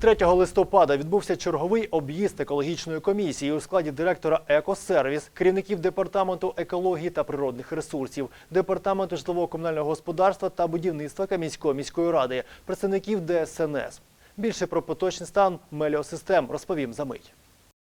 3 листопада відбувся черговий об'їзд екологічної комісії у складі директора «Екосервіс», керівників департаменту екології та природних ресурсів, департаменту житлово-комунального господарства та будівництва Кам'янської міської ради, представників ДСНС. Більше про поточний стан меліосистем розповім за мить.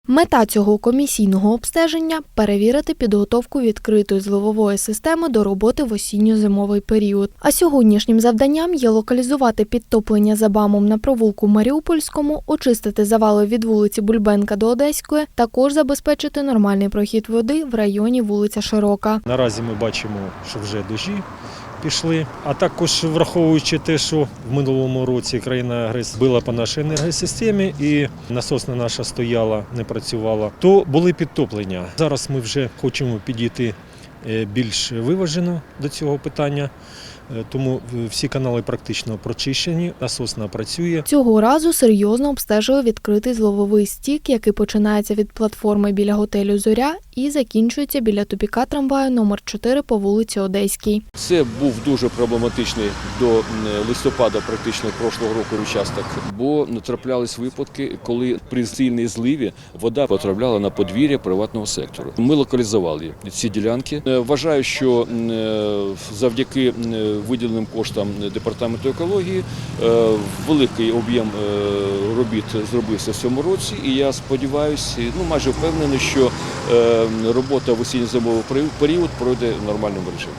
Мета цього комісійного обстеження перевірити підготовку відкритої зливової системи до роботи в осінньо-зимовий період. А сьогоднішнім завданням є локалізувати підтоплення за бамом на провулку Маріупольському, очистити завали від вулиці Бульбенка до Одеської, також забезпечити нормальний прохід води в районі вулиця Широка. Наразі ми бачимо, що вже дощі пішли. А також враховуючи те, що в минулому році країна агресор била по нашій енергосистемі і насосна наша стояла, не працювала, то були підтоплення. Зараз ми вже хочемо підійти е, більш виважено до цього питання, е, тому всі канали практично прочищені, насосна працює. Цього разу серйозно обстежили відкритий злововий стік, який починається від платформи біля готелю Зоря і закінчується біля тупіка трамваю номер 4 по вулиці Одеській. Це був дуже проблематичний до листопада, практично прошлого року участок, бо траплялись випадки, коли при сильній зливі вода потрапляла на подвір'я приватного сектору. Ми локалізували ці ділянки. Е, Вважаю, що е, завдяки виділеним коштам департаменту екології е, великий об'єм е, робіт зробився в цьому році, і я сподіваюся, ну майже впевнений, що е, робота в осінньо-зимовий період пройде в нормальному режимі.